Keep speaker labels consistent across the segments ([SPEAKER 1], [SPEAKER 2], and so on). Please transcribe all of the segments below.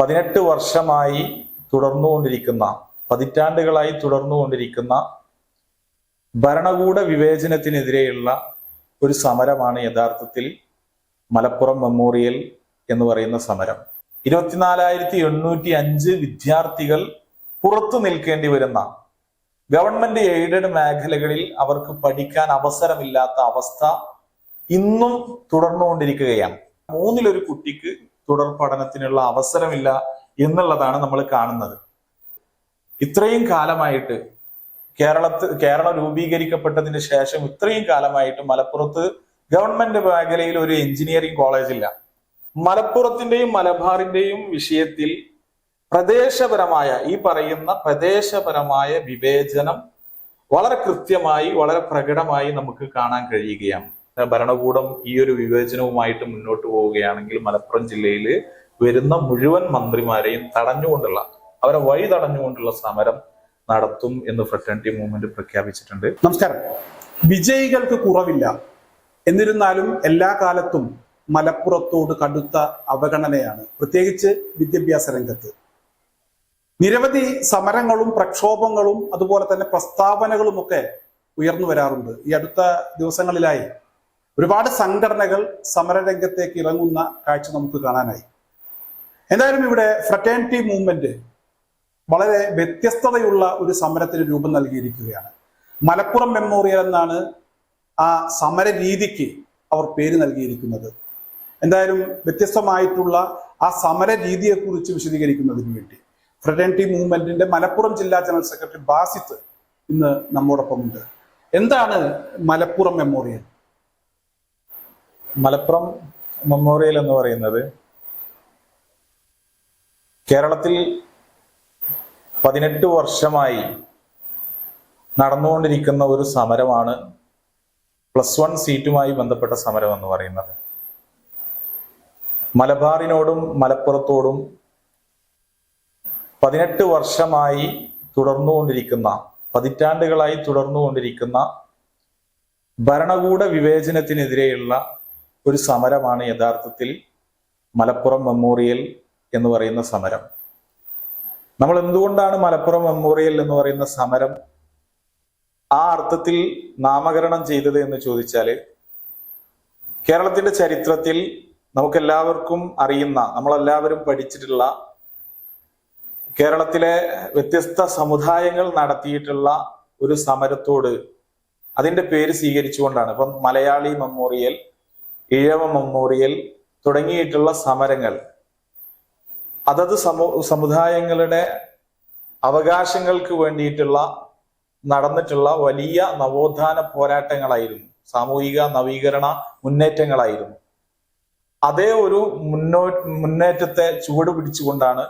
[SPEAKER 1] പതിനെട്ട് വർഷമായി തുടർന്നുകൊണ്ടിരിക്കുന്ന പതിറ്റാണ്ടുകളായി തുടർന്നുകൊണ്ടിരിക്കുന്ന ഭരണകൂട വിവേചനത്തിനെതിരെയുള്ള ഒരു സമരമാണ് യഥാർത്ഥത്തിൽ മലപ്പുറം മെമ്മോറിയൽ എന്ന് പറയുന്ന സമരം. ഇരുപത്തിനാലായിരത്തി എണ്ണൂറ്റി അഞ്ച് വിദ്യാർത്ഥികൾ പുറത്തു നിൽക്കേണ്ടി വരുന്ന ഗവൺമെന്റ് എയ്ഡഡ് മേഖലകളിൽ അവർക്ക് പഠിക്കാൻ അവസരമില്ലാത്ത അവസ്ഥ ഇന്നും തുടർന്നുകൊണ്ടിരിക്കുകയാണ്. മൂന്നിലൊരു കുട്ടിക്ക് തുടർ പഠനത്തിനുള്ള അവസരമില്ല എന്നുള്ളതാണ് നമ്മൾ കാണുന്നത്. ഇത്രയും കാലമായിട്ട് കേരളത്ത് കേരളം രൂപീകരിക്കപ്പെട്ടതിന് ശേഷം ഇത്രയും കാലമായിട്ട് മലപ്പുറത്ത് ഗവൺമെന്റ് മേഖലയിൽ ഒരു എഞ്ചിനീയറിംഗ് കോളേജ് ഇല്ല. മലപ്പുറത്തിന്റെയും മലബാറിന്റെയും വിഷയത്തിൽ പ്രദേശപരമായ ഈ പറയുന്ന പ്രദേശപരമായ വിവേചനം വളരെ കൃത്യമായി വളരെ പ്രകടമായി നമുക്ക് കാണാൻ കഴിയുകയാണ്. ഭരണകൂടം ഈ ഒരു വിവേചനവുമായിട്ട് മുന്നോട്ട് പോവുകയാണെങ്കിൽ മലപ്പുറം ജില്ലയിൽ വരുന്ന മുഴുവൻ മന്ത്രിമാരെയും തടഞ്ഞുകൊണ്ടുള്ള അവരെ വഴി തടഞ്ഞുകൊണ്ടുള്ള സമരം നടത്തും എന്ന് ഫ്രട്ടേണിറ്റി മൂവ്മെന്റ് പ്രഖ്യാപിച്ചിട്ടുണ്ട്.
[SPEAKER 2] നമസ്കാരം. വിജയികൾക്ക് കുറവില്ല. എന്നിരുന്നാലും എല്ലാ കാലത്തും മലപ്പുറത്തോട് കടുത്ത അവഗണനയാണ്. പ്രത്യേകിച്ച് വിദ്യാഭ്യാസ രംഗത്ത്. നിരവധി സമരങ്ങളും പ്രക്ഷോഭങ്ങളും അതുപോലെ തന്നെ പ്രസ്താവനകളും ഒക്കെ ഉയർന്നു വരാറുണ്ട്. ഈ അടുത്ത ദിവസങ്ങളിലായി ഒരുപാട് സംഘടനകൾ സമരരംഗത്തേക്ക് ഇറങ്ങുന്ന കാഴ്ച നമുക്ക് കാണാനായി. എന്തായാലും ഇവിടെ ഫ്രറ്റേണിറ്റി മൂവ്മെന്റ് വളരെ വ്യത്യസ്തതയുള്ള ഒരു സമരത്തിന് രൂപം നൽകിയിരിക്കുകയാണ്. മലപ്പുറം മെമ്മോറിയൽ എന്നാണ് ആ സമര രീതിക്ക് അവർ പേര് നൽകിയിരിക്കുന്നത്. എന്തായാലും വ്യത്യസ്തമായിട്ടുള്ള ആ സമര രീതിയെക്കുറിച്ച് വിശദീകരിക്കുന്നതിന് വേണ്ടി ഫ്രട്ടേണിറ്റി മൂവ്മെന്റിന്റെ മലപ്പുറം ജില്ലാ ജനറൽ സെക്രട്ടറി ബാസിത്ത് ഇന്ന് നമ്മോടൊപ്പമുണ്ട്. എന്താണ് മലപ്പുറം മെമ്മോറിയൽ
[SPEAKER 1] മലപ്പുറം മെമ്മോറിയൽ എന്ന് പറയുന്നത് കേരളത്തിൽ പതിനെട്ട് വർഷമായി നടന്നുകൊണ്ടിരിക്കുന്ന ഒരു സമരമാണ് പ്ലസ് വൺ സീറ്റുമായി ബന്ധപ്പെട്ട സമരം എന്ന് പറയുന്നത്. മലബാറിനോടും മലപ്പുറത്തോടും പതിനെട്ട് വർഷമായി തുടർന്നുകൊണ്ടിരിക്കുന്ന പതിറ്റാണ്ടുകളായി തുടർന്നുകൊണ്ടിരിക്കുന്ന ഭരണകൂട വിവേചനത്തിനെതിരെയുള്ള ഒരു സമരമാണ് യഥാർത്ഥത്തിൽ മലപ്പുറം മെമ്മോറിയൽ എന്ന് പറയുന്ന സമരം. നമ്മൾ എന്തുകൊണ്ടാണ് മലപ്പുറം മെമ്മോറിയൽ എന്ന് പറയുന്ന സമരം ആ അർത്ഥത്തിൽ നാമകരണം ചെയ്തത് എന്ന് ചോദിച്ചാൽ കേരളത്തിന്റെ ചരിത്രത്തിൽ നമുക്കെല്ലാവർക്കും അറിയുന്ന നമ്മളെല്ലാവരും പഠിച്ചിട്ടുള്ള കേരളത്തിലെ വ്യത്യസ്ത സമുദായങ്ങൾ നടത്തിയിട്ടുള്ള ഒരു സമരത്തോട് അതിന്റെ പേര് സ്വീകരിച്ചുകൊണ്ടാണ്. ഇപ്പം മലയാളി മെമ്മോറിയൽ ഈഴവ മെമ്മോറിയൽ തുടങ്ങിയിട്ടുള്ള സമരങ്ങൾ. അതത് സമൂ സമുദായങ്ങളുടെ അവകാശങ്ങൾക്ക് വേണ്ടിയിട്ടുള്ള നടന്നിട്ടുള്ള വലിയ നവോത്ഥാന പോരാട്ടങ്ങളായിരുന്നു. സാമൂഹിക നവീകരണ മുന്നേറ്റങ്ങളായിരുന്നു. അതേ ഒരു മുന്നോ മുന്നേറ്റത്തെ ചുവട് പിടിച്ചുകൊണ്ടാണ്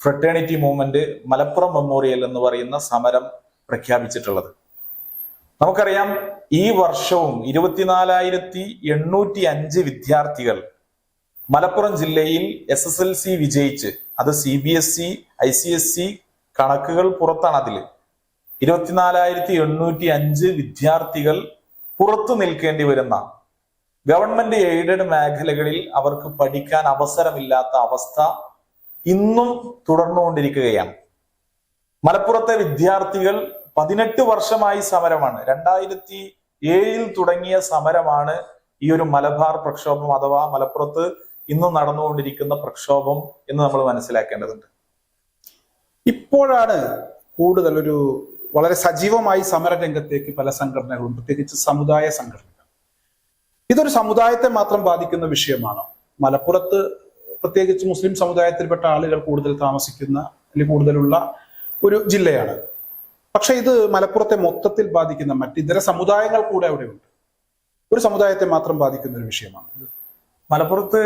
[SPEAKER 1] ഫ്രട്ടേണിറ്റി മൂവ്മെന്റ് മലപ്പുറം മെമ്മോറിയൽ എന്ന് പറയുന്ന സമരം പ്രഖ്യാപിച്ചിട്ടുള്ളത്. നമുക്കറിയാം ഈ വർഷവും ഇരുപത്തിനാലായിരത്തി എണ്ണൂറ്റി അഞ്ച് വിദ്യാർത്ഥികൾ മലപ്പുറം ജില്ലയിൽ എസ് എസ് എൽ സി വിജയിച്ച് അത് C B S E I C S C കണക്കുകൾ പുറത്താണ് അതിൽ ഇരുപത്തിനാലായിരത്തി എണ്ണൂറ്റി അഞ്ച് വിദ്യാർത്ഥികൾ പുറത്തു നിൽക്കേണ്ടി വരുന്ന ഗവൺമെന്റ് എയ്ഡഡ് മേഖലകളിൽ അവർക്ക് പഠിക്കാൻ അവസരമില്ലാത്ത അവസ്ഥ ഇന്നും തുടർന്നുകൊണ്ടിരിക്കുകയാണ്. മലപ്പുറത്തെ വിദ്യാർത്ഥികൾ പതിനെട്ട് വർഷമായി സമരമാണ്. രണ്ടായിരത്തി ഏഴിൽ തുടങ്ങിയ സമരമാണ് ഈ ഒരു മലബാർ പ്രക്ഷോഭം അഥവാ മലപ്പുറത്ത് ഇന്ന് നടന്നുകൊണ്ടിരിക്കുന്ന പ്രക്ഷോഭം എന്ന് നമ്മൾ മനസ്സിലാക്കേണ്ടതുണ്ട്.
[SPEAKER 2] ഇപ്പോഴാണ് കൂടുതൽ ഒരു വളരെ സജീവമായി സമരരംഗത്തേക്ക് പല സംഘടനകളും പ്രത്യേകിച്ച് സമുദായ സംഘടനകൾ. ഇതൊരു സമുദായത്തെ മാത്രം ബാധിക്കുന്ന വിഷയമാണ്? മലപ്പുറത്ത് പ്രത്യേകിച്ച് മുസ്ലിം സമുദായത്തിൽപ്പെട്ട ആളുകൾ കൂടുതൽ താമസിക്കുന്ന അല്ലെങ്കിൽ കൂടുതലുള്ള ഒരു ജില്ലയാണ്. പക്ഷെ ഇത് മലപ്പുറത്തെ മൊത്തത്തിൽ ബാധിക്കുന്ന മറ്റിതര സമുദായങ്ങൾ കൂടെ അവിടെയുണ്ട്. ഒരു സമുദായത്തെ മാത്രം ബാധിക്കുന്ന ഒരു വിഷയമാണ്
[SPEAKER 1] മലപ്പുറത്ത്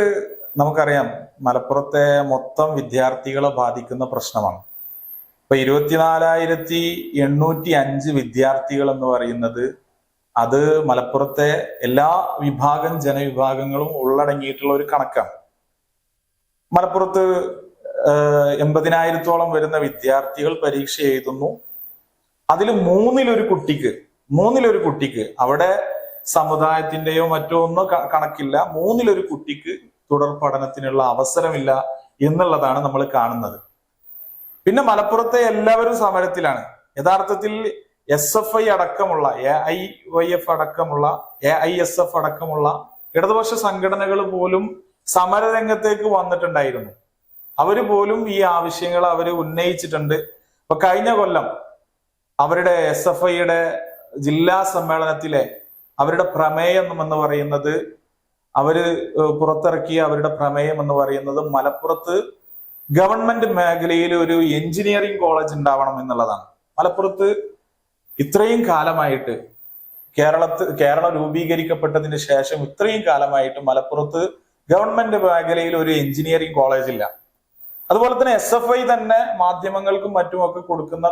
[SPEAKER 1] നമുക്കറിയാം മലപ്പുറത്തെ മൊത്തം വിദ്യാർത്ഥികളെ ബാധിക്കുന്ന പ്രശ്നമാണ്. ഇപ്പൊ ഇരുപത്തിനാലായിരത്തി എണ്ണൂറ്റി അഞ്ച് വിദ്യാർത്ഥികൾ എന്ന് പറയുന്നത് അത് മലപ്പുറത്തെ എല്ലാ വിഭാഗം ജനവിഭാഗങ്ങളും ഉള്ളടങ്ങിയിട്ടുള്ള ഒരു കണക്കാണ്. മലപ്പുറത്ത് എൺപതിനായിരത്തോളം വരുന്ന വിദ്യാർത്ഥികൾ പരീക്ഷ എഴുതുന്നു. അതിൽ മൂന്നിലൊരു കുട്ടിക്ക് മൂന്നിലൊരു കുട്ടിക്ക് അവിടെ സമുദായത്തിന്റെയോ മറ്റോ ഒന്നോ കണക്കില്ല മൂന്നിലൊരു കുട്ടിക്ക് തുടർ പഠനത്തിനുള്ള അവസരമില്ല എന്നുള്ളതാണ് നമ്മൾ കാണുന്നത്. പിന്നെ മലപ്പുറത്തെ എല്ലാവരും സമരത്തിലാണ്. യഥാർത്ഥത്തിൽ എസ് എഫ് ഐ അടക്കമുള്ള എ ഐ വൈ എഫ് അടക്കമുള്ള എ ഐ എസ് എഫ് അടക്കമുള്ള ഇടതുപക്ഷ സംഘടനകൾ പോലും സമരരംഗത്തേക്ക് വന്നിട്ടുണ്ടായിരുന്നു. അവർ പോലും ഈ ആവശ്യങ്ങൾ അവർ ഉന്നയിച്ചിട്ടുണ്ട്. ഇപ്പൊ കഴിഞ്ഞ കൊല്ലം അവരുടെ എസ് എഫ് ഐയുടെ ജില്ലാ സമ്മേളനത്തിലെ അവരുടെ പ്രമേയം എന്ന് പറയുന്നത് അവർ പുറത്തിറക്കിയ അവരുടെ പ്രമേയം എന്ന് പറയുന്നത് മലപ്പുറത്ത് ഗവൺമെന്റ് മേഖലയിൽ ഒരു എഞ്ചിനീയറിംഗ് കോളേജ് ഉണ്ടാവണം എന്നുള്ളതാണ്. മലപ്പുറത്ത് ഇത്രയും കാലമായിട്ട് കേരളത്ത് കേരളം രൂപീകരിക്കപ്പെട്ടതിന് ശേഷം ഇത്രയും കാലമായിട്ട് മലപ്പുറത്ത് ഗവൺമെന്റ് മേഖലയിൽ ഒരു എഞ്ചിനീയറിംഗ് കോളേജ് ഇല്ല. അതുപോലെ തന്നെ എസ് എഫ് ഐ തന്നെ മാധ്യമങ്ങൾക്കും മറ്റുമൊക്കെ കൊടുക്കുന്ന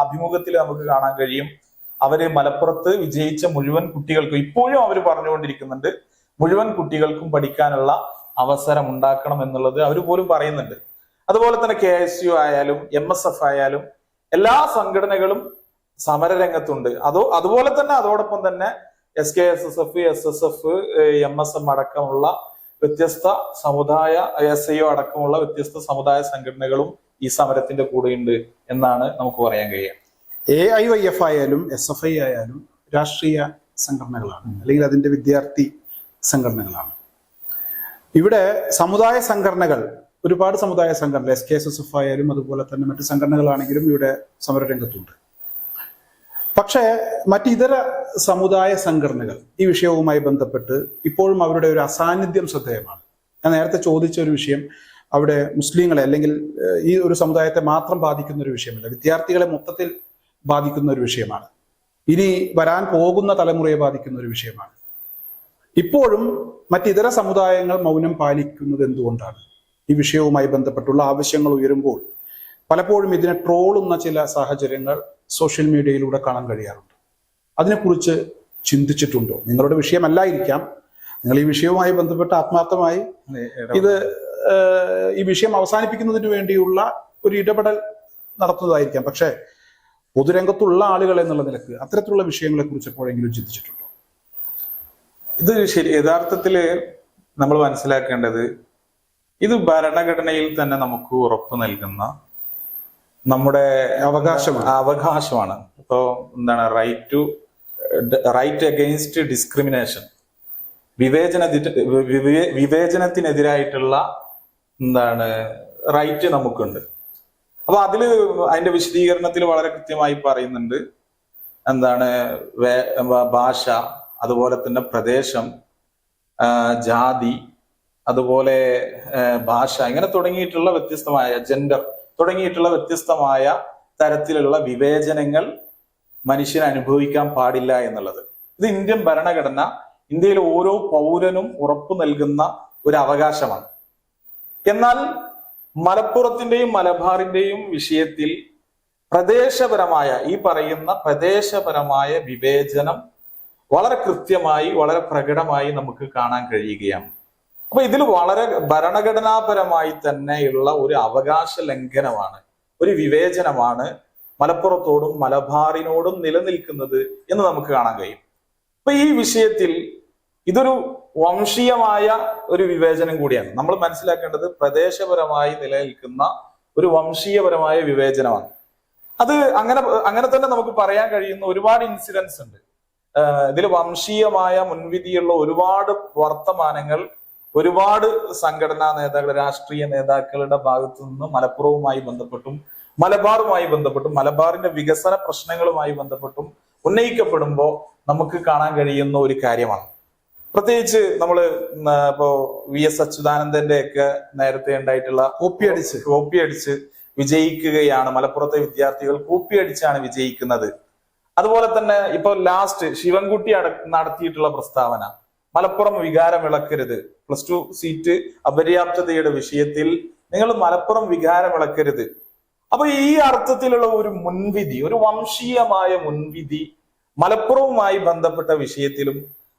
[SPEAKER 1] അഭിമുഖത്തിൽ നമുക്ക് കാണാൻ കഴിയും. അവർ മലപ്പുറത്ത് വിജയിച്ച മുഴുവൻ കുട്ടികൾക്കും ഇപ്പോഴും അവർ പറഞ്ഞുകൊണ്ടിരിക്കുന്നുണ്ട് മുഴുവൻ കുട്ടികൾക്കും പഠിക്കാനുള്ള അവസരം ഉണ്ടാക്കണം എന്നുള്ളത് അവർ പോലും പറയുന്നുണ്ട്. അതുപോലെ തന്നെ കെ എസ് യു ആയാലും എം എസ് എഫ് ആയാലും എല്ലാ സംഘടനകളും സമരരംഗത്തുണ്ട്. അതോ അതുപോലെ തന്നെ അതോടൊപ്പം തന്നെ S K S S F S S F M S M അടക്കമുള്ള വ്യത്യസ്ത സമുദായ എസ് ഐ ഒ അടക്കമുള്ള വ്യത്യസ്ത സമുദായ സംഘടനകളും ഈ സമരത്തിന്റെ കൂടെയുണ്ട് എന്നാണ് നമുക്ക് പറയാൻ കഴിയുക.
[SPEAKER 2] എ ഐ വൈ എഫ് ആയാലും എസ് എഫ് ഐ ആയാലും രാഷ്ട്രീയ സംഘടനകളാണ് അല്ലെങ്കിൽ അതിന്റെ വിദ്യാർത്ഥി സംഘടനകളാണ്. ഇവിടെ സമുദായ സംഘടനകൾ ഒരുപാട് സമുദായ സംഘടന S K S S F ആയാലും അതുപോലെ തന്നെ മറ്റു സംഘടനകളാണെങ്കിലും ഇവിടെ സമരരംഗത്തുണ്ട്. പക്ഷേ മറ്റിതര സമുദായ സംഘടനകൾ ഈ വിഷയവുമായി ബന്ധപ്പെട്ട് ഇപ്പോഴും അവരുടെ ഒരു അസാന്നിധ്യം ശ്രദ്ധേയമാണ്. ഞാൻ നേരത്തെ ചോദിച്ച ഒരു വിഷയം അവിടെ മുസ്ലിങ്ങളെ അല്ലെങ്കിൽ ഈ ഒരു സമുദായത്തെ മാത്രം ബാധിക്കുന്ന ഒരു വിഷയമല്ല വിദ്യാർത്ഥികളെ മൊത്തത്തിൽ ബാധിക്കുന്ന ഒരു വിഷയമാണ്. ഇനി വരാൻ പോകുന്ന തലമുറയെ ബാധിക്കുന്ന ഒരു വിഷയമാണ്. ഇപ്പോഴും മറ്റിതര സമുദായങ്ങൾ മൗനം പാലിക്കുന്നത് എന്തുകൊണ്ടാണ്? ഈ വിഷയവുമായി ബന്ധപ്പെട്ടുള്ള ആവശ്യങ്ങൾ ഉയരുമ്പോൾ പലപ്പോഴും ഇതിനെ ട്രോളുന്ന ചില സാഹചര്യങ്ങൾ സോഷ്യൽ മീഡിയയിലൂടെ കാണാൻ കഴിയാറുണ്ട്. അതിനെക്കുറിച്ച് ചിന്തിച്ചിട്ടുണ്ടോ? നിങ്ങളുടെ വിഷയമല്ലായിരിക്കാം. നിങ്ങൾ ഈ വിഷയവുമായി ബന്ധപ്പെട്ട് ആത്മാർത്ഥമായി ഇത് ഈ വിഷയം അവസാനിപ്പിക്കുന്നതിന് വേണ്ടിയുള്ള ഒരു ഇടപെടൽ നടത്തുന്നതായിരിക്കാം. പക്ഷേ പൊതുരംഗത്തുള്ള ആളുകൾ എന്നുള്ള നിലയ്ക്ക് അത്തരത്തിലുള്ള വിഷയങ്ങളെ കുറിച്ച് എപ്പോഴെങ്കിലും ചിന്തിച്ചിട്ടുണ്ടോ?
[SPEAKER 1] ഇത് ശരി യഥാർത്ഥത്തിൽ നമ്മൾ മനസ്സിലാക്കേണ്ടത് ഇത് ഭരണഘടനയിൽ തന്നെ നമുക്ക് ഉറപ്പ് നൽകുന്ന നമ്മുടെ
[SPEAKER 2] അവകാശമാണ്.
[SPEAKER 1] അവകാശമാണ്. ഇപ്പോ എന്താണ് right to right against discrimination വിവേചന വിവേചനത്തിനെതിരായിട്ടുള്ള എന്താണ് റൈറ്റ് നമുക്കുണ്ട്. അപ്പൊ അതിൽ അതിന്റെ വിശദീകരണത്തിൽ വളരെ കൃത്യമായി പറയുന്നുണ്ട് എന്താണ് ഭാഷ അതുപോലെ തന്നെ പ്രദേശം ജാതി അതുപോലെ ഭാഷ ഇങ്ങനെ തുടങ്ങിയിട്ടുള്ള വ്യത്യസ്തമായ ജെൻഡർ തുടങ്ങിയിട്ടുള്ള വ്യത്യസ്തമായ തരത്തിലുള്ള വിവേചനങ്ങൾ മനുഷ്യൻ അനുഭവിക്കാൻ പാടില്ല എന്നുള്ളത്. ഇത് ഇന്ത്യൻ ഭരണഘടന ഇന്ത്യയിലെ ഓരോ പൗരനും ഉറപ്പു നൽകുന്ന ഒരു അവകാശമാണ്. എന്നാൽ മലപ്പുറത്തിന്റെയും മലബാറിന്റെയും വിഷയത്തിൽ പ്രദേശപരമായ ഈ പറയുന്ന പ്രദേശപരമായ വിവേചനം വളരെ കൃത്യമായി വളരെ പ്രകടമായി നമുക്ക് കാണാൻ കഴിയുകയാണ്. അപ്പൊ ഇതിൽ വളരെ ഭരണഘടനാപരമായി തന്നെയുള്ള ഒരു അവകാശ ലംഘനമാണ് ഒരു വിവേചനമാണ് മലപ്പുറത്തോടും മലബാറിനോടും നിലനിൽക്കുന്നത് എന്ന് നമുക്ക് കാണാൻ കഴിയും. അപ്പൊ ഈ വിഷയത്തിൽ ഇതൊരു വംശീയമായ ഒരു വിവേചനം കൂടിയാണ്. നമ്മൾ മനസ്സിലാക്കേണ്ടത് പ്രദേശപരമായി നിലനിൽക്കുന്ന ഒരു വംശീയപരമായ വിവേചനമാണ്. അത് അങ്ങനെ അങ്ങനെ തന്നെ നമുക്ക് പറയാൻ കഴിയുന്ന ഒരുപാട് ഇൻസിഡൻസ് ഉണ്ട്. ഇതിൽ വംശീയമായ മുൻവിധിയുള്ള ഒരുപാട് വർത്തമാനങ്ങൾ ഒരുപാട് സംഘടനാ നേതാക്കൾ രാഷ്ട്രീയ നേതാക്കളുടെ ഭാഗത്തു നിന്ന് മലപ്പുറവുമായി ബന്ധപ്പെട്ടും മലബാറുമായി ബന്ധപ്പെട്ടും മലബാറിന്റെ വികസന പ്രശ്നങ്ങളുമായി ബന്ധപ്പെട്ടും ഉന്നയിക്കപ്പെടുമ്പോൾ നമുക്ക് കാണാൻ കഴിയുന്ന ഒരു കാര്യമാണ്. പ്രത്യേകിച്ച് നമ്മൾ ഇപ്പോ വി എസ് അച്യുതാനന്ദന്റെ ഒക്കെ നേരത്തെ ഉണ്ടായിട്ടുള്ള
[SPEAKER 2] കോപ്പി അടിച്ച്
[SPEAKER 1] കോപ്പി അടിച്ച് വിജയിക്കുകയാണ് മലപ്പുറത്തെ വിദ്യാർത്ഥികൾ കോപ്പി അടിച്ചാണ് വിജയിക്കുന്നത്. അതുപോലെ തന്നെ ഇപ്പൊ ലാസ്റ്റ് ശിവൻകുട്ടി നടത്തിയിട്ടുള്ള പ്രസ്താവന. മലപ്പുറം വികാരം ഇളക്കരുത്. പ്ലസ് ടു സീറ്റ് അപര്യാപ്തതയുടെ വിഷയത്തിൽ നിങ്ങൾ മലപ്പുറം വികാരം ഇളക്കരുത്. അപ്പൊ ഈ അർത്ഥത്തിലുള്ള ഒരു മുൻവിധി ഒരു വംശീയമായ മുൻവിധി മലപ്പുറവുമായി ബന്ധപ്പെട്ട വിഷയത്തിലും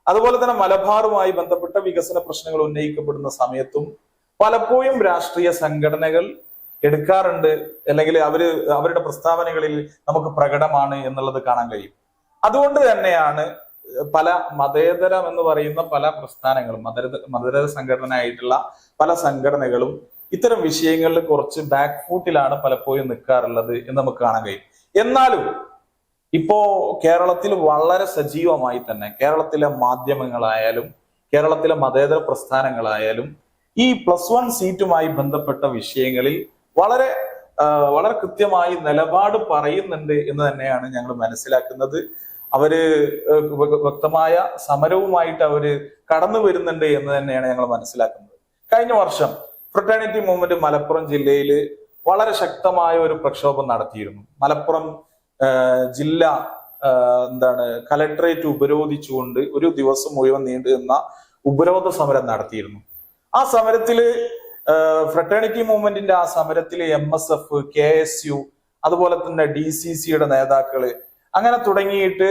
[SPEAKER 1] അതുപോലെ തന്നെ മലബാറുമായി ബന്ധപ്പെട്ട വികസന പ്രശ്നങ്ങൾ ഉന്നയിക്കപ്പെടുന്ന സമയത്തും പലപ്പോഴും രാഷ്ട്രീയ സംഘടനകൾ എടുക്കാറുണ്ട്. അല്ലെങ്കിൽ അവർ അവരുടെ പ്രസ്താവനകളിൽ നമുക്ക് പ്രകടമാണ് എന്നുള്ളത് കാണാൻ കഴിയും. അതുകൊണ്ട് തന്നെയാണ് പല മതേതരം എന്ന് പറയുന്ന പല പ്രസ്ഥാനങ്ങളും മതര മതേതര സംഘടന ആയിട്ടുള്ള പല സംഘടനകളും ഇത്തരം വിഷയങ്ങളിൽ കുറച്ച് ബാക്ക് ഫൂട്ടിലാണ് പലപ്പോഴും നിൽക്കാറുള്ളത് എന്ന് നമുക്ക് കാണാൻ കഴിയും. എന്നാലും ഇപ്പോ കേരളത്തിൽ വളരെ സജീവമായി തന്നെ കേരളത്തിലെ മാധ്യമങ്ങളായാലും കേരളത്തിലെ മതേതര പ്രസ്ഥാനങ്ങളായാലും ഈ പ്ലസ് വൺ സീറ്റുമായി ബന്ധപ്പെട്ട വിഷയങ്ങളിൽ വളരെ വളരെ കൃത്യമായി നിലപാട് പറയുന്നുണ്ട് എന്ന് തന്നെയാണ് ഞങ്ങൾ മനസ്സിലാക്കുന്നത്. അവർ വ്യക്തമായ സമരവുമായിട്ട് അവർ കടന്നു വരുന്നുണ്ട് എന്ന് തന്നെയാണ് ഞങ്ങൾ മനസ്സിലാക്കുന്നത്. കഴിഞ്ഞ വർഷം ഫ്രട്ടേണിറ്റി മൂവ്മെന്റ് മലപ്പുറം ജില്ലയിൽ വളരെ ശക്തമായ ഒരു പ്രക്ഷോഭം നടത്തിയിരുന്നു. മലപ്പുറം ജില്ല എന്താണ് കലക്ടറേറ്റ് ഉപരോധിച്ചുകൊണ്ട് ഒരു ദിവസം മുഴുവൻ നീണ്ടു നിന്ന ഉപരോധ സമരം നടത്തിയിരുന്നു. ആ സമരത്തിൽ ഫ്രട്ടേണിറ്റി മൂവ്മെന്റിന്റെ ആ സമരത്തിൽ M S F K S U അതുപോലെ തന്നെ ഡി സി സിയുടെ നേതാക്കൾ അങ്ങനെ തുടങ്ങിയിട്ട്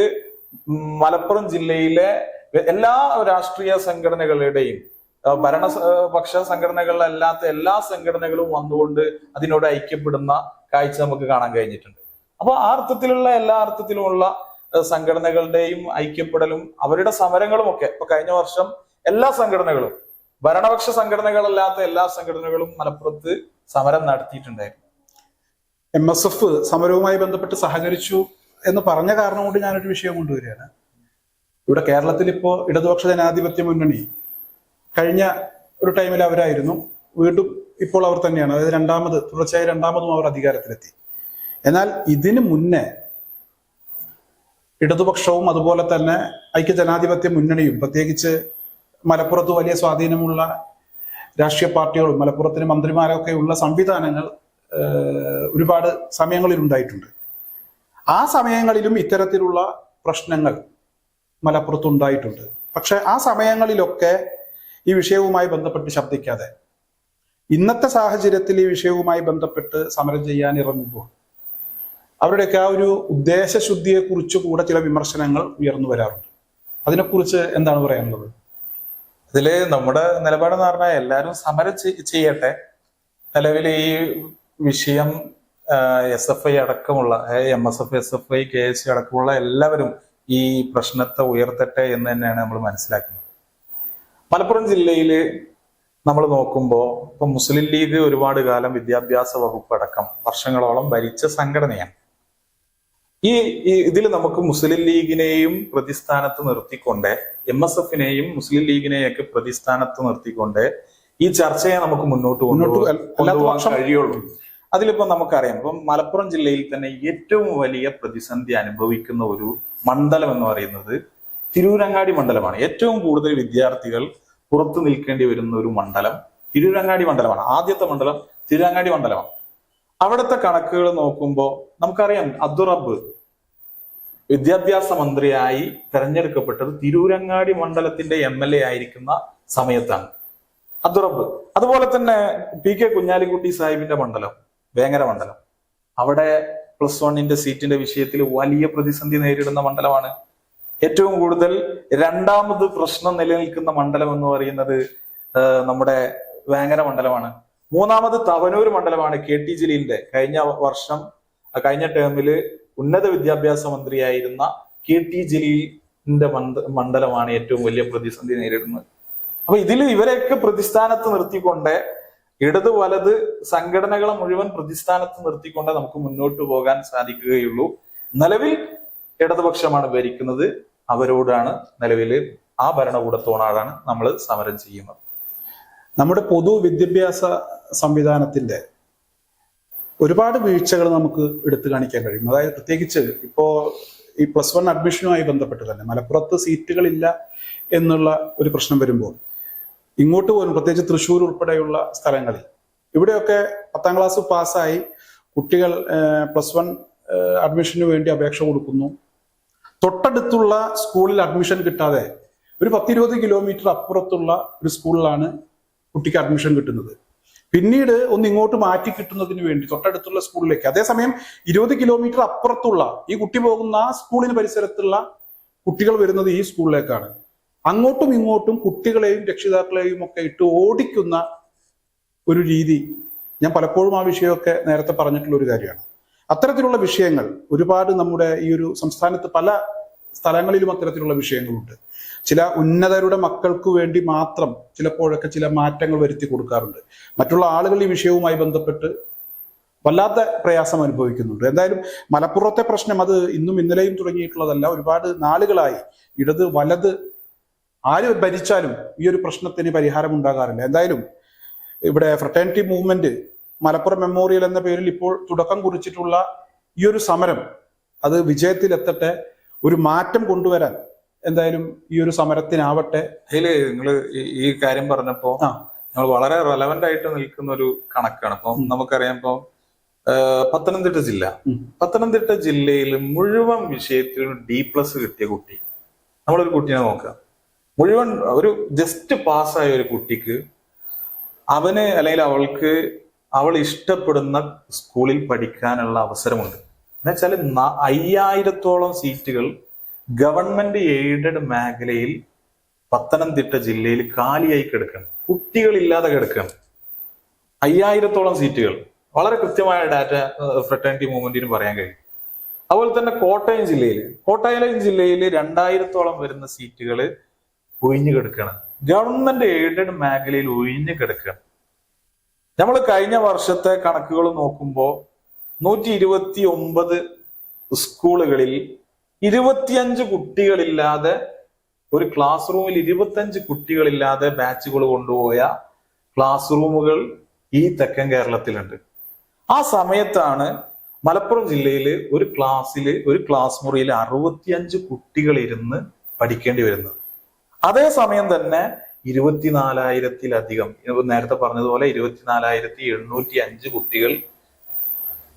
[SPEAKER 1] മലപ്പുറം ജില്ലയിലെ എല്ലാ രാഷ്ട്രീയ സംഘടനകളുടെയും ഭരണപക്ഷ ഭരണ പക്ഷ സംഘടനകളിലല്ലാത്ത എല്ലാ സംഘടനകളും വന്നുകൊണ്ട് അതിനോട് ഐക്യപ്പെടുന്ന കാഴ്ച നമുക്ക് കാണാൻ കഴിഞ്ഞിട്ടുണ്ട്. അപ്പൊ ആ അർത്ഥത്തിലുള്ള എല്ലാ അർത്ഥത്തിലുമുള്ള സംഘടനകളുടെയും ഐക്യപ്പെടലും അവരുടെ സമരങ്ങളും ഒക്കെ ഇപ്പൊ കഴിഞ്ഞ വർഷം എല്ലാ സംഘടനകളും ഭരണപക്ഷ സംഘടനകളല്ലാത്ത എല്ലാ സംഘടനകളും മലപ്പുറത്ത് സമരം നടത്തിയിട്ടുണ്ടായിരുന്നു.
[SPEAKER 2] എം എസ് എഫ് സമരവുമായി ബന്ധപ്പെട്ട് സഹകരിച്ചു. എന്ന് പറഞ്ഞ കാരണം കൊണ്ട് ഞാനൊരു വിഷയം കൊണ്ടുവരികയാണ്. ഇവിടെ കേരളത്തിൽ ഇപ്പോൾ ഇടതുപക്ഷ ജനാധിപത്യ മുന്നണി കഴിഞ്ഞ ഒരു ടൈമിൽ അവരായിരുന്നു. വീണ്ടും ഇപ്പോൾ അവർ തന്നെയാണ്. അതായത് രണ്ടാമത് തുടർച്ചയായി രണ്ടാമതും അവർ അധികാരത്തിലെത്തി. എന്നാൽ ഇതിന് മുന്നേ ഇടതുപക്ഷവും അതുപോലെ തന്നെ ഐക്യ ജനാധിപത്യ മുന്നണിയും പ്രത്യേകിച്ച് മലപ്പുറത്ത് വലിയ സ്വാധീനമുള്ള രാഷ്ട്രീയ പാർട്ടികളും മലപ്പുറത്തിന് മന്ത്രിമാരൊക്കെ ഉള്ള സംവിധാനങ്ങൾ ഒരുപാട് സമയങ്ങളിൽ ഉണ്ടായിട്ടുണ്ട്. ആ സമയങ്ങളിലും ഇത്തരത്തിലുള്ള പ്രശ്നങ്ങൾ മലപ്പുറത്തുണ്ടായിട്ടുണ്ട്. പക്ഷെ ആ സമയങ്ങളിലൊക്കെ ഈ വിഷയവുമായി ബന്ധപ്പെട്ട് ശബ്ദിക്കാതെ. ഇന്നത്തെ സാഹചര്യത്തിൽ ഈ വിഷയവുമായി ബന്ധപ്പെട്ട് സമരം ചെയ്യാൻ ഇറങ്ങുമ്പോൾ അവരുടെയൊക്കെ ആ ഒരു ഉദ്ദേശശുദ്ധിയെ കുറിച്ച് കൂടെ ചില വിമർശനങ്ങൾ ഉയർന്നു വരാറുണ്ട്. അതിനെക്കുറിച്ച് എന്താണ് പറയാനുള്ളത്?
[SPEAKER 1] ഇതിൽ നമ്മുടെ നിലപാടെന്ന് പറഞ്ഞാൽ എല്ലാവരും സമരം ചെയ്യട്ടെ. നിലവിൽ ഈ വിഷയം എസ് എഫ് ഐ അടക്കമുള്ള M S F S F I K S C അടക്കമുള്ള എല്ലാവരും ഈ പ്രശ്നത്തെ ഉയർത്തട്ടെ എന്ന് തന്നെയാണ് നമ്മൾ മനസ്സിലാക്കുന്നത്. മലപ്പുറം ജില്ലയിൽ നമ്മൾ നോക്കുമ്പോൾ ഇപ്പൊ മുസ്ലിം ലീഗ് ഒരുപാട് കാലം വിദ്യാഭ്യാസ വകുപ്പ് അടക്കം വർഷങ്ങളോളം ഭരിച്ച സംഘടനയാണ്. ഈ ഇതിൽ നമുക്ക് മുസ്ലിം ലീഗിനെയും പ്രതിസ്ഥാനത്ത് നിർത്തിക്കൊണ്ട് എം എസ് എഫിനെയും മുസ്ലിം ലീഗിനെയും ഒക്കെ പ്രതിസ്ഥാനത്ത് നിർത്തിക്കൊണ്ട് ഈ ചർച്ചയെ നമുക്ക് മുന്നോട്ട് കൊണ്ടുപോകാൻ കഴിയുള്ളൂ. അതിലിപ്പോ നമുക്കറിയാം. ഇപ്പം മലപ്പുറം ജില്ലയിൽ തന്നെ ഏറ്റവും വലിയ പ്രതിസന്ധി അനുഭവിക്കുന്ന ഒരു മണ്ഡലം എന്ന് പറയുന്നത് തിരൂരങ്ങാടി മണ്ഡലമാണ്. ഏറ്റവും കൂടുതൽ വിദ്യാർത്ഥികൾ പുറത്തു നിൽക്കേണ്ടി വരുന്ന ഒരു മണ്ഡലം തിരൂരങ്ങാടി മണ്ഡലമാണ്. ആദ്യത്തെ മണ്ഡലം തിരൂരങ്ങാടി മണ്ഡലമാണ്. അവിടുത്തെ കണക്കുകൾ നോക്കുമ്പോൾ നമുക്കറിയാം അബ്ദുറബ് വിദ്യാഭ്യാസ മന്ത്രിയായി തെരഞ്ഞെടുക്കപ്പെട്ടത് തിരൂരങ്ങാടി മണ്ഡലത്തിന്റെ എം എൽ എ ആയിരിക്കുന്ന സമയത്താണ്. അബ്ദുറബ് അതുപോലെ തന്നെ പി കെ കുഞ്ഞാലിക്കുട്ടി സാഹിബിന്റെ മണ്ഡലം. വേങ്ങര മണ്ഡലം. അവിടെ പ്ലസ് വണ്ണിന്റെ സീറ്റിന്റെ വിഷയത്തിൽ വലിയ പ്രതിസന്ധി നേരിടുന്ന മണ്ഡലമാണ്. ഏറ്റവും കൂടുതൽ രണ്ടാമത് പ്രശ്നം നിലനിൽക്കുന്ന മണ്ഡലം എന്ന് പറയുന്നത് നമ്മുടെ വേങ്ങര മണ്ഡലമാണ്. മൂന്നാമത് തവനൂർ മണ്ഡലമാണ് കെ ടി ജലീലിന്റെ. കഴിഞ്ഞ വർഷം കഴിഞ്ഞ ടേമിൽ ഉന്നത വിദ്യാഭ്യാസ മന്ത്രിയായിരുന്ന കെ ടി ജലീലിന്റെ മണ്ഡലമാണ് ഏറ്റവും വലിയ പ്രതിസന്ധി നേരിടുന്നത്. അപ്പൊ ഇതിൽ ഇവരെയൊക്കെ പ്രതിസ്ഥാനത്ത് നിർത്തിക്കൊണ്ട് ഇടത് വലത് സംഘടനകളെ മുഴുവൻ പ്രതിസ്ഥാനത്ത് നിർത്തിക്കൊണ്ട് നമുക്ക് മുന്നോട്ട് പോകാൻ സാധിക്കുകയുള്ളൂ. നിലവിൽ ഇടതുപക്ഷമാണ് ഭരിക്കുന്നത്. അവരോടാണ് നിലവിൽ ആ ഭരണകൂടത്തോടാണ് നമ്മൾ സമരം ചെയ്യുന്നത്.
[SPEAKER 2] നമ്മുടെ പൊതു വിദ്യാഭ്യാസ സംവിധാനത്തിന്റെ ഒരുപാട് വീഴ്ചകൾ നമുക്ക് എടുത്തു കാണിക്കാൻ കഴിയും. അതായത് പ്രത്യേകിച്ച് ഇപ്പോ ഈ പ്ലസ് വൺ അഡ്മിഷനുമായി ബന്ധപ്പെട്ട് തന്നെ മലപ്പുറത്ത് സീറ്റുകളില്ല എന്നുള്ള ഒരു പ്രശ്നം വരുമ്പോൾ ഇങ്ങോട്ട് പോലും പ്രത്യേകിച്ച് തൃശ്ശൂർ ഉൾപ്പെടെയുള്ള സ്ഥലങ്ങളിൽ. ഇവിടെയൊക്കെ പത്താം ക്ലാസ് പാസ്സായി കുട്ടികൾ പ്ലസ് വൺ അഡ്മിഷന് വേണ്ടി അപേക്ഷ കൊടുക്കുന്നു. തൊട്ടടുത്തുള്ള സ്കൂളിൽ അഡ്മിഷൻ കിട്ടാതെ ഒരു പത്തിരുപത് കിലോമീറ്റർ അപ്പുറത്തുള്ള ഒരു സ്കൂളിലാണ് കുട്ടിക്ക് അഡ്മിഷൻ കിട്ടുന്നത്. പിന്നീട് ഒന്ന് ഇങ്ങോട്ട് മാറ്റി കിട്ടുന്നതിന് വേണ്ടി തൊട്ടടുത്തുള്ള സ്കൂളിലേക്ക് അതേസമയം ഇരുപത് കിലോമീറ്റർ അപ്പുറത്തുള്ള ഈ കുട്ടി പോകുന്ന സ്കൂളിന് പരിസരത്തുള്ള കുട്ടികൾ വരുന്നത് ഈ സ്കൂളിലേക്കാണ്. അങ്ങോട്ടും ഇങ്ങോട്ടും കുട്ടികളെയും രക്ഷിതാക്കളെയും ഒക്കെ ഇട്ട് ഓടിക്കുന്ന ഒരു രീതി ഞാൻ പലപ്പോഴും ആ വിഷയമൊക്കെ നേരത്തെ പറഞ്ഞിട്ടുള്ള ഒരു കാര്യമാണ്. അത്തരത്തിലുള്ള വിഷയങ്ങൾ ഒരുപാട് നമ്മുടെ ഈ ഒരു സംസ്ഥാനത്ത് പല സ്ഥലങ്ങളിലും അത്തരത്തിലുള്ള വിഷയങ്ങളുണ്ട്. ചില ഉന്നതരുടെ മക്കൾക്ക് വേണ്ടി മാത്രം ചിലപ്പോഴൊക്കെ ചില മാറ്റങ്ങൾ വരുത്തി കൊടുക്കാറുണ്ട്. മറ്റുള്ള ആളുകൾ ഈ വിഷയവുമായി ബന്ധപ്പെട്ട് വല്ലാത്ത പ്രയാസം അനുഭവിക്കുന്നുണ്ട്. എന്തായാലും മലപ്പുറത്തെ പ്രശ്നം അത് ഇന്നും ഇന്നലെയും തുടങ്ങിയിട്ടുള്ളതല്ല. ഒരുപാട് നാളുകളായി ഇടത് വലത് ആര് ഭരിച്ചാലും ഈ ഒരു പ്രശ്നത്തിന് പരിഹാരം ഉണ്ടാകാറില്ല. എന്തായാലും ഇവിടെ ഫ്രട്ടേണിറ്റി മൂവ്മെന്റ് മലപ്പുറം മെമ്മോറിയൽ എന്ന പേരിൽ ഇപ്പോൾ തുടക്കം കുറിച്ചിട്ടുള്ള ഈ ഒരു സമരം അത് വിജയത്തിലെത്തട്ടെ ഒരു മാറ്റം കൊണ്ടുവരാൻ എന്തായാലും ഈ ഒരു സമരത്തിനാവട്ടെ.
[SPEAKER 1] അതിൽ നിങ്ങൾ ഈ- കാര്യം പറഞ്ഞപ്പോ. നമ്മൾ വളരെ റെലവെന്റ് ആയിട്ട് നിൽക്കുന്ന ഒരു കണക്കാണ്. അപ്പൊ നമുക്കറിയാം ഇപ്പൊ പത്തനംതിട്ട ജില്ല. പത്തനംതിട്ട ജില്ലയിൽ മുഴുവൻ വിഷയത്തിലും ഡി പ്ലസ് കിട്ടിയ കുട്ടി. നമ്മളൊരു കുട്ടീനെ നോക്കുക. മുഴുവൻ ഒരു ജസ്റ്റ് പാസ്സായ ഒരു കുട്ടിക്ക് അവന് അല്ലെങ്കിൽ അവൾക്ക് അവൾ ഇഷ്ടപ്പെടുന്ന സ്കൂളിൽ പഠിക്കാനുള്ള അവസരമുണ്ട്. എന്നുവെച്ചാൽ അയ്യായിരത്തോളം സീറ്റുകൾ ഗവൺമെന്റ് എയ്ഡഡ് മേഖലയിൽ പത്തനംതിട്ട ജില്ലയിൽ കാലിയായി കിടക്കണം കുട്ടികളില്ലാതെ കിടക്കണം അയ്യായിരത്തോളം സീറ്റുകൾ വളരെ കൃത്യമായ ഡാറ്റ ഫ്രട്ടേണിറ്റി മൂവ്മെന്റിന് പറയാൻ കഴിയും. അതുപോലെ തന്നെ കോട്ടയം ജില്ലയിൽ കോട്ടയം ജില്ലയിൽ രണ്ടായിരത്തോളം വരുന്ന സീറ്റുകൾ ഒഴിഞ്ഞു കിടക്കുകയാണ് ഗവൺമെന്റ് എയ്ഡഡ് മേഖലയിൽ ഒഴിഞ്ഞു കിടക്കുകയാണ് നമ്മൾ കഴിഞ്ഞ വർഷത്തെ കണക്കുകൾ നോക്കുമ്പോൾ നൂറ്റി ഇരുപത്തി ഒമ്പത് സ്കൂളുകളിൽ ഇരുപത്തിയഞ്ച് കുട്ടികളില്ലാതെ ഒരു ക്ലാസ് റൂമിൽ ഇരുപത്തഞ്ച് കുട്ടികളില്ലാതെ ബാച്ചുകൾ കൊണ്ടുപോയ ക്ലാസ് റൂമുകൾ ഈ തെക്കൻ കേരളത്തിലുണ്ട്. ആ സമയത്താണ് മലപ്പുറം ജില്ലയിൽ ഒരു ക്ലാസ്സിൽ ഒരു ക്ലാസ് മുറിയിൽ അറുപത്തിയഞ്ച് കുട്ടികൾ ഇരുന്ന് പഠിക്കേണ്ടി വരുന്നത്. അതേ സമയം തന്നെ ഇരുപത്തിനാലായിരത്തിലധികം നേരത്തെ പറഞ്ഞതുപോലെ ഇരുപത്തിനാലായിരത്തി എണ്ണൂറ്റി അഞ്ച് കുട്ടികൾ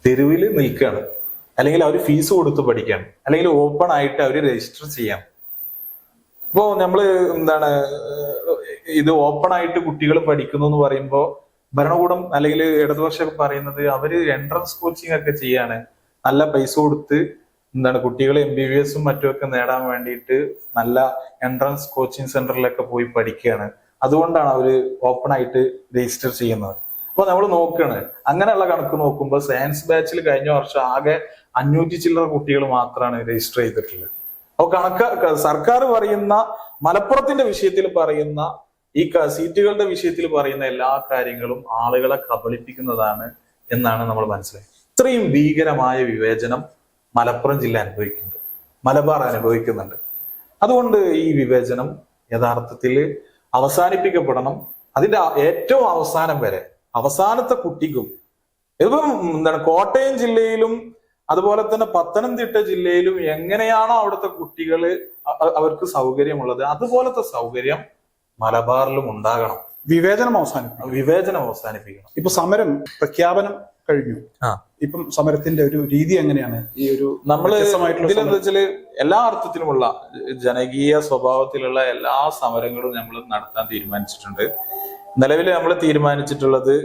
[SPEAKER 1] തെരുവിൽ നിൽക്കുകയാണ് അല്ലെങ്കിൽ അവർ ഫീസ് കൊടുത്ത് പഠിക്കാം അല്ലെങ്കിൽ ഓപ്പൺ ആയിട്ട് അവർ രജിസ്റ്റർ ചെയ്യാം. ഇപ്പോ നമ്മൾ എന്താണ് ഇത് ഓപ്പൺ ആയിട്ട് കുട്ടികൾ പഠിക്കുന്നു എന്ന് പറയുമ്പോൾ ഭരണകൂടം അല്ലെങ്കിൽ ഇടതുപക്ഷം പറയുന്നത് അവർ എൻട്രൻസ് കോച്ചിങ് ഒക്കെ ചെയ്യാണ്. നല്ല പൈസ കൊടുത്ത് എന്താണ് കുട്ടികൾ എം ബി ബി എസും മറ്റുമൊക്കെ നേടാൻ വേണ്ടിയിട്ട് നല്ല എൻട്രൻസ് കോച്ചിങ് സെന്ററിലൊക്കെ പോയി പഠിക്കുകയാണ്. അതുകൊണ്ടാണ് അവർ ഓപ്പൺ ആയിട്ട് രജിസ്റ്റർ ചെയ്യുന്നത്. അപ്പൊ നമ്മൾ നോക്കുകയാണ് അങ്ങനെയുള്ള കണക്ക് നോക്കുമ്പോൾ സയൻസ് ബാച്ചിൽ കഴിഞ്ഞ വർഷം ആകെ അഞ്ഞൂറ്റി ചില്ലറ കുട്ടികൾ മാത്രമാണ് രജിസ്റ്റർ ചെയ്തിട്ടുള്ളത്. അപ്പൊ കണക്ക് സർക്കാർ പറയുന്ന മലപ്പുറത്തിന്റെ വിഷയത്തിൽ പറയുന്ന ഈ സീറ്റുകളുടെ വിഷയത്തിൽ പറയുന്ന എല്ലാ കാര്യങ്ങളും ആളുകളെ കബളിപ്പിക്കുന്നതാണ് എന്നാണ് നമ്മൾ മനസ്സിലായത് ഇത്രയും ഭീകരമായ വിവേചനം മലപ്പുറം ജില്ല അനുഭവിക്കുന്നുണ്ട്. മലബാർ അനുഭവിക്കുന്നുണ്ട്. അതുകൊണ്ട് ഈ വിവേചനം യഥാർത്ഥത്തിൽ അവസാനിപ്പിക്കപ്പെടണം. അതിന്റെ ഏറ്റവും അവസാനം വരെ അവസാനത്തെ കുട്ടിക്കും ഇപ്പം എന്താണ് കോട്ടയം ജില്ലയിലും അതുപോലെ തന്നെ പത്തനംതിട്ട ജില്ലയിലും എങ്ങനെയാണോ അവിടുത്തെ കുട്ടികൾ അവർക്ക് സൗകര്യമുള്ളത് അതുപോലത്തെ സൗകര്യം മലബാറിലും ഉണ്ടാകണം.
[SPEAKER 2] വിവേചനം അവസാനിപ്പിക്കണം.
[SPEAKER 1] വിവേചനം അവസാനിപ്പിക്കണം.
[SPEAKER 2] ഇപ്പൊ സമരം പ്രഖ്യാപനം കഴിഞ്ഞു. ഇപ്പം സമരത്തിന്റെ ഒരു രീതി എങ്ങനെയാണ്? ഈ ഒരു
[SPEAKER 1] ഇതിലെന്താ വെച്ചാൽ എല്ലാ അർത്ഥത്തിലുമുള്ള ജനകീയ സ്വഭാവത്തിലുള്ള എല്ലാ സമരങ്ങളും നമ്മൾ നടത്താൻ തീരുമാനിച്ചിട്ടുണ്ട്. നിലവിൽ നമ്മൾ തീരുമാനിച്ചിട്ടുള്ളത്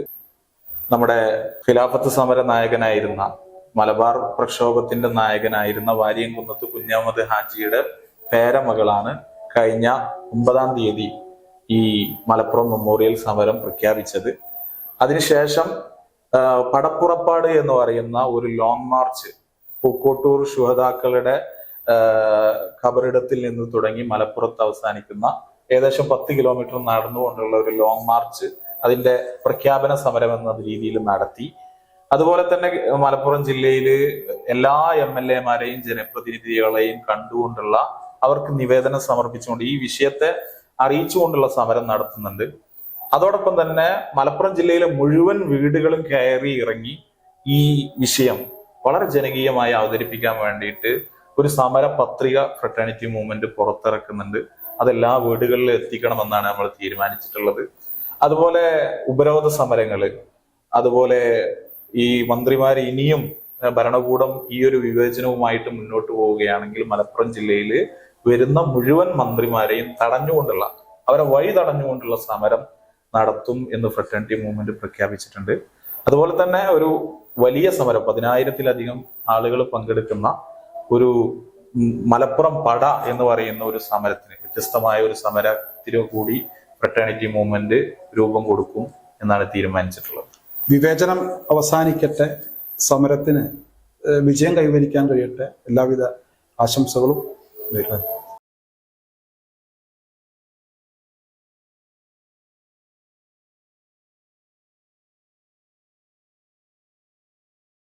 [SPEAKER 1] നമ്മുടെ ഖിലാഫത്ത് സമര നായകനായിരുന്ന മലബാർ പ്രക്ഷോഭത്തിന്റെ നായകനായിരുന്ന വാര്യംകുന്നത്ത് കുഞ്ഞാമത് ഹാജിയുടെ പേരമകളാണ് കഴിഞ്ഞ ഒമ്പതാം തീയതി ഈ മലപ്പുറം മെമ്മോറിയൽ സമരം പ്രഖ്യാപിച്ചത്. അതിനുശേഷം പടപ്പുറപ്പാട് എന്ന് പറയുന്ന ഒരു ലോങ് മാർച്ച് പൂക്കോട്ടൂർ ശുഹതാക്കളുടെ ഖബറിടത്തിൽ നിന്ന് തുടങ്ങി മലപ്പുറത്ത് അവസാനിക്കുന്ന ഏകദേശം പത്ത് കിലോമീറ്റർ നടന്നുകൊണ്ടുള്ള ഒരു ലോങ് മാർച്ച് അതിന്റെ പ്രഖ്യാപന സമരം എന്ന രീതിയിൽ നടത്തി. അതുപോലെ തന്നെ മലപ്പുറം ജില്ലയിൽ എല്ലാ എം എൽ എമാരെയും ജനപ്രതിനിധികളെയും കണ്ടുകൊണ്ടുള്ള അവർക്ക് നിവേദനം സമർപ്പിച്ചുകൊണ്ട് ഈ വിഷയത്തെ അറിയിച്ചുകൊണ്ടുള്ള സമരം നടത്തുന്നുണ്ട്. അതോടൊപ്പം തന്നെ മലപ്പുറം ജില്ലയിലെ മുഴുവൻ വീടുകളും കയറി ഇറങ്ങി ഈ വിഷയം വളരെ ജനകീയമായി അവതരിപ്പിക്കാൻ വേണ്ടിയിട്ട് ഒരു സമര പത്രിക ഫ്രട്ടേണിറ്റി മൂവ്മെന്റ് പുറത്തിറക്കുന്നുണ്ട്. അതെല്ലാ വീടുകളിലും എത്തിക്കണമെന്നാണ് നമ്മൾ തീരുമാനിച്ചിട്ടുള്ളത്. അതുപോലെ ഉപരോധ സമരങ്ങൾ അതുപോലെ ഈ മന്ത്രിമാർ ഇനിയും ഭരണകൂടം ഈ ഒരു വിവേചനവുമായിട്ട് മുന്നോട്ട് പോവുകയാണെങ്കിൽ മലപ്പുറം ജില്ലയിൽ വരുന്ന മുഴുവൻ മന്ത്രിമാരെയും തടഞ്ഞുകൊണ്ടുള്ള അവരെ വഴി തടഞ്ഞുകൊണ്ടുള്ള സമരം നടത്തും എന്ന് ഫ്രട്ടേണിറ്റി മൂവ്മെന്റ് പ്രഖ്യാപിച്ചിട്ടുണ്ട്. അതുപോലെ തന്നെ ഒരു വലിയ സമരം പതിനായിരത്തിലധികം ആളുകൾ പങ്കെടുക്കുന്ന ഒരു മലപ്പുറം പട എന്ന് പറയുന്ന ഒരു സമരത്തിന് വ്യത്യസ്തമായ ഒരു സമരത്തിന് കൂടി ഫ്രട്ടേണിറ്റി മൂവ്മെന്റ് രൂപം കൊടുക്കും എന്നാണ് തീരുമാനിച്ചിട്ടുള്ളത്.
[SPEAKER 2] വിവേചനം അവസാനിക്കട്ടെ. സമരത്തിന് വിജയം കൈവരിക്കാൻ കഴിയട്ടെ. എല്ലാവിധ ആശംസകളും